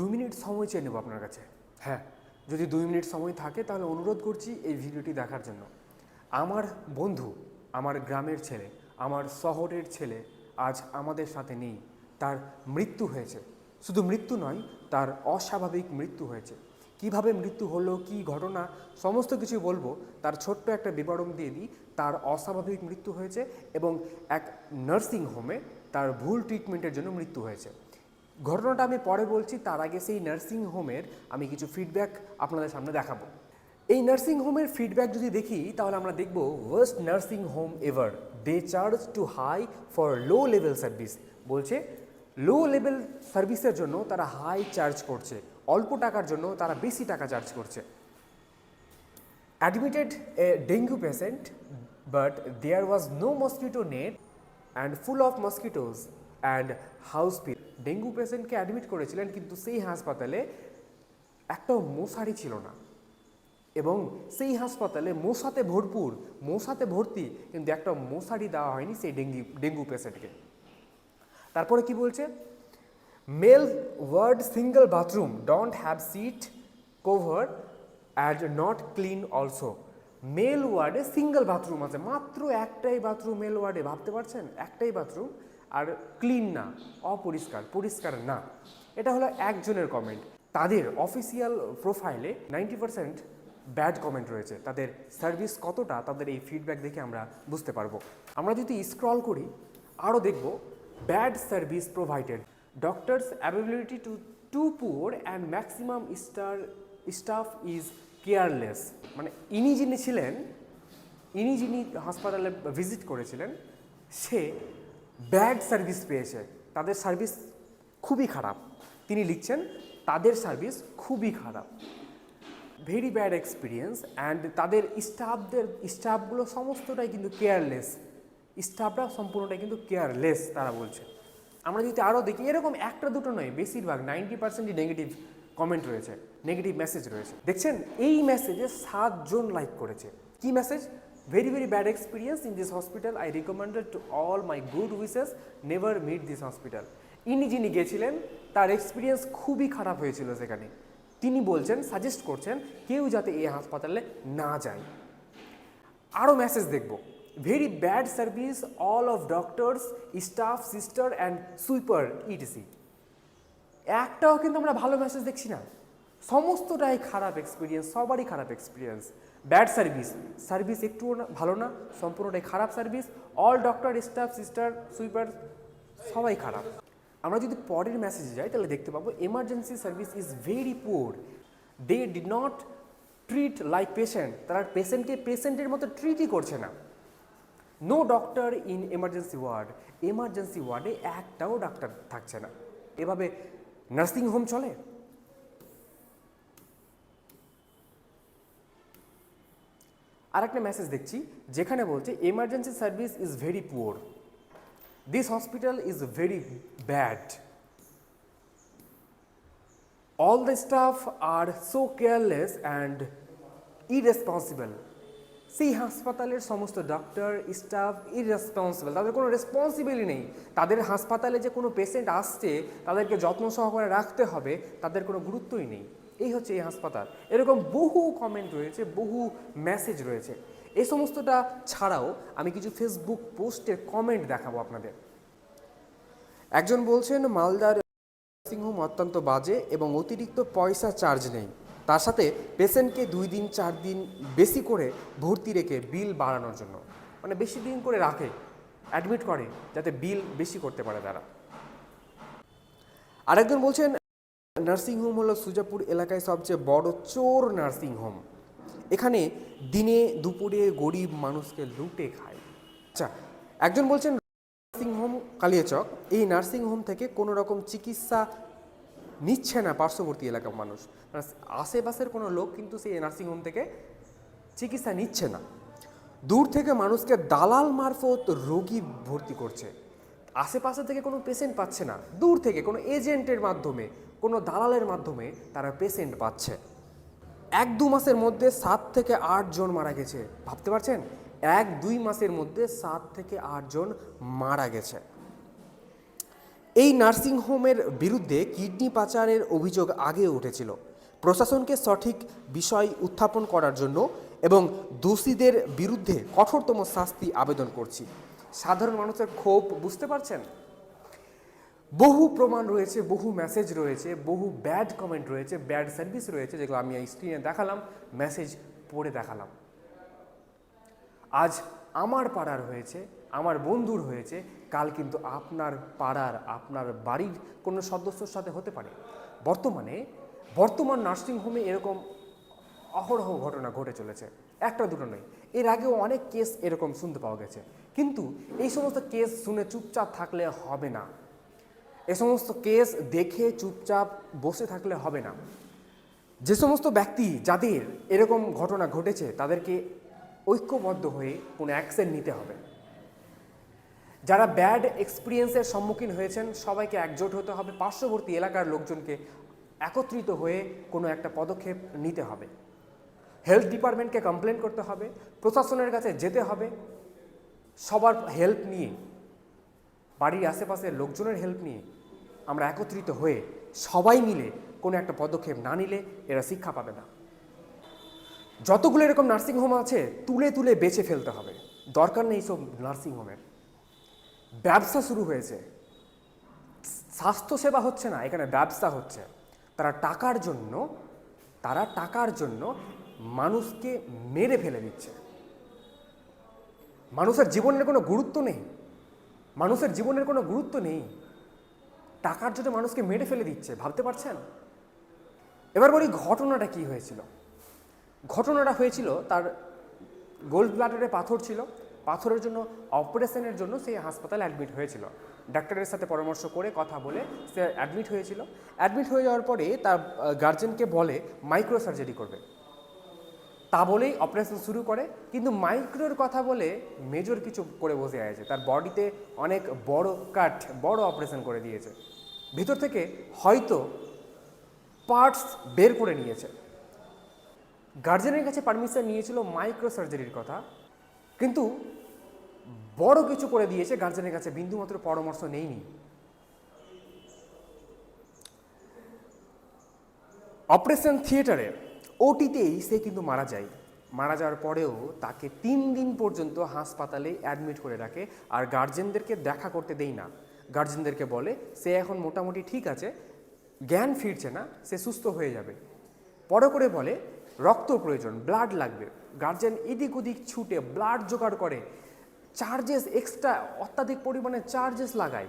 দুই মিনিট সময় চেয়ে নেব আপনার কাছে। হ্যাঁ যদি দুই মিনিট সময় থাকে তাহলে অনুরোধ করছি এই ভিডিওটি দেখার জন্য। আমার বন্ধু, আমার গ্রামের ছেলে, আমার শহরের ছেলে আজ আমাদের সাথে নেই। তার মৃত্যু হয়েছে। শুধু মৃত্যু নয়, তার অস্বাভাবিক মৃত্যু হয়েছে। কীভাবে মৃত্যু হলো, কি ঘটনা, সমস্ত কিছু বলব। তার ছোট্ট একটা বিবরণ দিয়ে দিই। তার অস্বাভাবিক মৃত্যু হয়েছে এবং এক নার্সিং হোমে তার ভুল ট্রিটমেন্টের জন্য মৃত্যু হয়েছে। ঘটনাটা আমি পরে বলছি, তার আগে সেই নার্সিং হোমের আমি কিছু ফিডব্যাক আপনাদের সামনে দেখাবো। এই নার্সিং হোমের ফিডব্যাক যদি দেখি, তাহলে আমরা দেখব worst nursing home ever they charge too high for low level service বলছে লো লেভেল সার্ভিসের জন্য তারা হাই চার্জ করছে। অল্প টাকার জন্য তারা বেশি টাকা চার্জ করছে। Admitted a dengue patient but there was no mosquito net and full of mosquitoes. And house pit dengue পেশেন্টকে অ্যাডমিট করেছিলেন, কিন্তু সেই হাসপাতালে একটাও মশারি ছিল না। এবং সেই হাসপাতালে মশাতে ভরপুর, মশাতে ভর্তি, কিন্তু একটা মশারি দেওয়া হয়নি সেই ডেঙ্গি, ডেঙ্গু পেশেন্টকে তারপরে কি বলছে? Male ward single bathroom don't have seat cover and not clean also male ওয়ার্ডে সিঙ্গেল বাথরুম আছে, মাত্র একটাই বাথরুম মেল ওয়ার্ডে ভাবতে পারছেন? একটাই বাথরুম আর ক্লিন না, অপরিষ্কার, পরিষ্কার না। এটা হলো একজনের কমেন্ট তাদের অফিসিয়াল প্রোফাইলে নাইনটি পার্সেন্ট ব্যাড কমেন্ট রয়েছে। তাদের সার্ভিস কতটা, তাদের এই ফিডব্যাক দেখে আমরা বুঝতে পারব। আমরা যদি স্ক্রল করি আরও দেখব bad service provided doctors availability too too poor and maximum star staff is careless মানে ইনি যিনি ছিলেন, ইনি যিনি হাসপাতালে ভিজিট করেছিলেন, সে ব্যাড সার্ভিস পেয়েছে, তাদের সার্ভিস খুবই খারাপ। তিনি লিখছেন, তাদের সার্ভিস খুবই খারাপ। ভেরি ব্যাড এক্সপিরিয়েন্স অ্যান্ড তাদের স্টাফদের, স্টাফগুলো সমস্তটাই কিন্তু কেয়ারলেস স্টাফরা সম্পূর্ণটাই কিন্তু কেয়ারলেস তারা বলছে। আমরা যদি আরও দেখি, এরকম একটা দুটো নয়, বেশিরভাগ নাইনটি পার্সেন্টই নেগেটিভ কমেন্ট রয়েছে নেগেটিভ মেসেজ রয়েছে। দেখছেন, এই মেসেজে সাতজন লাইক করেছে। কি message very very bad experience in this hospital I recommended to all my good wishes never meet this hospital ইনি যিনি গেছিলেন, তার এক্সপিরিয়েন্স খুবই খারাপ হয়েছিল সেখানে। তিনি বলছেন সাজেস্ট করছেন, কেউ যাতে এই হাসপাতালে না যায়। আরও মেসেজ দেখব। Very bad service all of doctors staff sister and sweeper etc একটাও কিন্তু আমরা ভালো মেসেজ দেখছি না। সমস্তটাই খারাপ এক্সপিরিয়েন্স সবারই খারাপ এক্সপিরিয়েন্স ব্যাড সার্ভিস। সার্ভিস একটুও না, ভালো না, সম্পূর্ণটাই খারাপ service. All doctor staff sister sweeper সবাই খারাপ। আমরা যদি পরের মেসেজে যাই, তাহলে দেখতে পাবো emergency service is very poor they did not treat like patient তারা পেশেন্টকে পেশেন্টের মতো ট্রিটই করছে না। No doctor in emergency ward emergency ওয়ার্ডে একটাও ডাক্তার থাকছে না। এভাবে নার্সিং হোম চলে? আর একটা মেসেজ দেখছি, যেখানে বলছে emergency service is very poor this hospital is very bad all the staff are so careless and irresponsible সেই হাসপাতালের সমস্ত ডক্টর স্টাফ ইরেসপন্সিবল তাদের কোনো রেসপন্সিবিলিটি নেই। তাদের হাসপাতালে যে কোনো পেশেন্ট আসছে, তাদেরকে যত্ন সহকারে রাখতে হবে, তাদের কোনো গুরুত্বই নেই। এই হচ্ছে এই হাসপাতাল। এরকম বহু কমেন্ট রয়েছে, বহু মেসেজ রয়েছে। এই সমস্তটা ছাড়াও আমি কিছু ফেসবুক পোস্টের কমেন্ট দেখাবো আপনাদের। একজন বলছেন, মালদার নার্সিংহোম অত্যন্ত বাজে এবং অতিরিক্ত পয়সা চার্জ নেই। তার সাথে পেশেন্টকে দুই দিন, চার দিন বেশি করে ভর্তি রেখে বিল বাড়ানোর জন্য। মানে বেশি দিন করে রাখে অ্যাডমিট করে, যাতে বিল বেশি করতে পারে তারা। আরেকজন বলছেন নার্সিংহোম হলো সুজাপুর এলাকায় সবচেয়ে বড় চোর নার্সিংহোম এখানে দিনে দুপুরে গরিব মানুষকে লুটে খায়। আচ্ছা একজন বলছেন নার্সিংহোম কালিয়াচক, এই নার্সিংহোম থেকে কোনো রকম চিকিৎসা নিচ্ছে না পার্শ্ববর্তী এলাকার মানুষ। মানে আশেপাশের কোনো লোক কিন্তু সেই নার্সিংহোম থেকে চিকিৎসা নিচ্ছে না। দূর থেকে মানুষকে দালাল মারফত রোগী ভর্তি করছে। আশেপাশে থেকে কোনো পেশেন্ট পাচ্ছে না। দূর থেকে কোনো এজেন্টের মাধ্যমে কোনো দালালের মাধ্যমে তারা পেশেন্ট পাচ্ছে। এক দু মাসের মধ্যে সাত থেকে আট জন মারা গেছে। ভাবতে পারছেন? এক দুই মাসের মধ্যে সাত থেকে আট জন মারা গেছে। এই নার্সিংহোমের বিরুদ্ধে কিডনি পাচারের অভিযোগ আগে উঠেছিল। প্রশাসনকে সঠিক বিষয় উত্থাপন করার জন্য এবং দোষীদের বিরুদ্ধে কঠোরতম শাস্তি আবেদন করছি। সাধারণ মানুষের ক্ষোভ, বুঝতে পারছেন? বহু প্রমাণ রয়েছে, বহু মেসেজ রয়েছে, বহু ব্যাড কমেন্ট রয়েছে ব্যাড সার্ভিস রয়েছে যেগুলো আমি এই স্ক্রিনে দেখালাম মেসেজ পড়ে দেখালাম। আজ আমার পাড়ার হয়েছে, আমার বন্ধুর হয়েছে, কাল কিন্তু আপনার পাড়ার, আপনার বাড়ির কোনো সদস্যর সাথে হতে পারে। বর্তমানে, বর্তমান নার্সিংহোমে এরকম অহরহ ঘটনা ঘটে চলেছে। একটা দুটো নয়, এর আগেও অনেক কেস এরকম শুনতে পাওয়া গেছে। কিন্তু এই সমস্ত কেস শুনে চুপচাপ থাকলে হবে না। এ সমস্ত কেস দেখে চুপচাপ বসে থাকলে হবে না। যে সমস্ত ব্যক্তি যাদের এরকম ঘটনা ঘটেছে, তাদেরকে ঐক্যবদ্ধ হয়ে কোনো অ্যাকশন নিতে হবে। যারা ব্যাড এক্সপিরিয়েন্সের সম্মুখীন হয়েছেন, সবাইকে একজোট হতে হবে। পার্শ্ববর্তী এলাকার লোকজনকে একত্রিত হয়ে কোনো একটা পদক্ষেপ নিতে হবে। হেলথ ডিপার্টমেন্টকে কমপ্লেন করতে হবে। প্রশাসনের কাছে যেতে হবে। সবার হেল্প নিয়ে বাড়ির আশেপাশের লোকজনের হেল্প নিয়ে আমরা একত্রিত হয়ে সবাই মিলে কোনো একটা পদক্ষেপ না নিলে এরা শিক্ষা পাবে না। যতগুলো এরকম নার্সিংহোম আছে, তুলে তুলে বেছে ফেলতে হবে। দরকার নেই সব নার্সিংহোমের ব্যবসা শুরু হয়েছে। স্বাস্থ্যসেবা হচ্ছে না, এখানে ব্যবসা হচ্ছে। তারা টাকার জন্য, তারা টাকার জন্য মানুষকে মেরে ফেলে দিচ্ছে। মানুষের জীবনের কোনো গুরুত্ব নেই। মানুষের জীবনের কোনো গুরুত্ব নেই। টাকার জন্য মানুষকে মেরে ফেলে দিচ্ছে, ভাবতে পারছেন? এবার বলি ঘটনাটা কি হয়েছিল? ঘটনাটা হয়েছিল, তার গোল্ড ব্লাডারে পাথর ছিল। পাথরের জন্য অপারেশনের জন্য সেই হাসপাতালে অ্যাডমিট হয়েছিল। ডাক্তারের সাথে পরামর্শ করে কথা বলে সে অ্যাডমিট হয়েছিল। অ্যাডমিট হয়ে যাওয়ার পরে তার গার্জেনকে বলে মাইক্রো সার্জারি করবে। তা বলেই অপারেশন শুরু করে, কিন্তু মাইক্রোর কথা বলে মেজর কিছু করে বসে আছে। তার বডিতে অনেক বড় কাট বড় অপারেশন করে দিয়েছে। ভিতর থেকে হয়তো পার্টস বের করে নিয়েছে। গার্জেনের কাছে পারমিশন নিয়েছিল মাইক্রো সার্জারির কথা, কিন্তু বড় কিছু করে দিয়েছে গার্জেনের কাছে, বিন্দুমাত্র পরামর্শ নেইনি। অপারেশন থিয়েটারে ওটিতেই সে কিন্তু মারা যায়। মারা যাওয়ার পরেও তাকে তিন দিন পর্যন্ত হাসপাতালে অ্যাডমিট করে রাখে আর গার্জেনদেরকে দেখা করতে দেই না। গার্জেনদেরকে বলে, সে এখন মোটামুটি ঠিক আছে, জ্ঞান ফিরছে না, সে সুস্থ হয়ে যাবে। পরে করে বলে, রক্ত প্রয়োজন ব্লাড লাগবে। গার্জেন এদিক ওদিক ছুটে ব্লাড জোগাড় করে চার্জেস এক্সট্রা অত্যাধিক পরিমাণে চার্জেস লাগায়।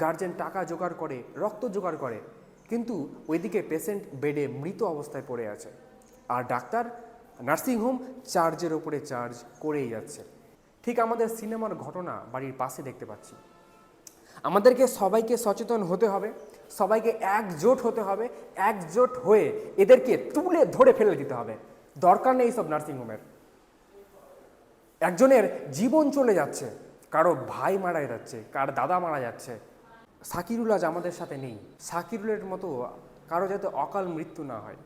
গার্জেন টাকা জোগাড় করে, রক্ত জোগাড় করে। কিন্তু ওইদিকে পেশেন্ট বেডে মৃত অবস্থায় পড়ে আছে। আর ডাক্তার নার্সিংহোম চার্জের ওপরে চার্জ করেই যাচ্ছে। ঠিক আমাদের সিনেমার ঘটনা বাড়ির পাশে দেখতে পাচ্ছি। আমাদেরকে সবাইকে সচেতন হতে হবে, সবাইকে একজোট হতে হবে, একজোট হয়ে এদেরকে তুলে ধরে ফেলে দিতে হবে। দরকার নেই সব নার্সিংহোমের একজনের জীবন চলে যাচ্ছে, কারও ভাই মারা যাচ্ছে, কার দাদা মারা যাচ্ছে। সাকিরুল আজ আমাদের সাথে নেই। সাকিরুলের মতো কারও যাতে অকাল মৃত্যু না হয়।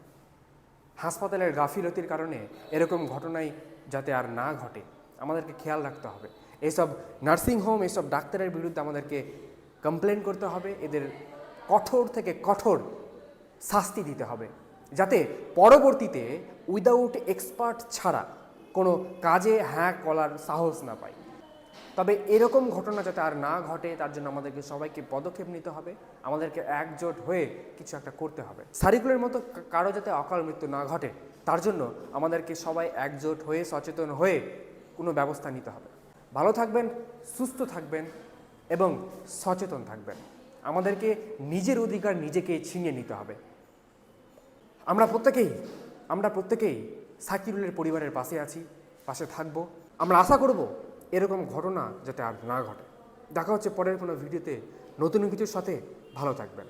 হাসপাতালের গাফিলতির কারণে এরকম ঘটনাই যাতে আর না ঘটে, আমাদেরকে খেয়াল রাখতে হবে। এইসব নার্সিংহোম এইসব ডাক্তারের বিরুদ্ধে আমাদেরকে কমপ্লেন করতে হবে, এদের কঠোর থেকে কঠোর শাস্তি দিতে হবে, যাতে পরবর্তীতে উইদাউট এক্সপার্ট ছাড়া কোনো কাজে হ্যাঁ কলার সাহস না পায়। তবে এরকম ঘটনা যাতে আর না ঘটে, তার জন্য আমাদেরকে সবাইকে পদক্ষেপ নিতে হবে। আমাদেরকে একজোট হয়ে কিছু একটা করতে হবে। সারিকুলের মতো কারও যাতে অকাল মৃত্যু না ঘটে, তার জন্য আমাদেরকে সবাই একজোট হয়ে, সচেতন হয়ে কোনো ব্যবস্থা নিতে হবে। ভালো থাকবেন, সুস্থ থাকবেন এবং সচেতন থাকবেন। আমাদেরকে নিজের অধিকার নিজেকে ছিনিয়ে নিতে হবে। আমরা প্রত্যেকেই আমরা প্রত্যেকেই সাকিরুলের পরিবারের পাশে আছি, পাশে থাকব। আমরা আশা করব এরকম ঘটনা যাতে আর না ঘটে। দেখা হচ্ছে পরের কোনো ভিডিওতে। নতুন কিছুর সাথে ভালো থাকবেন।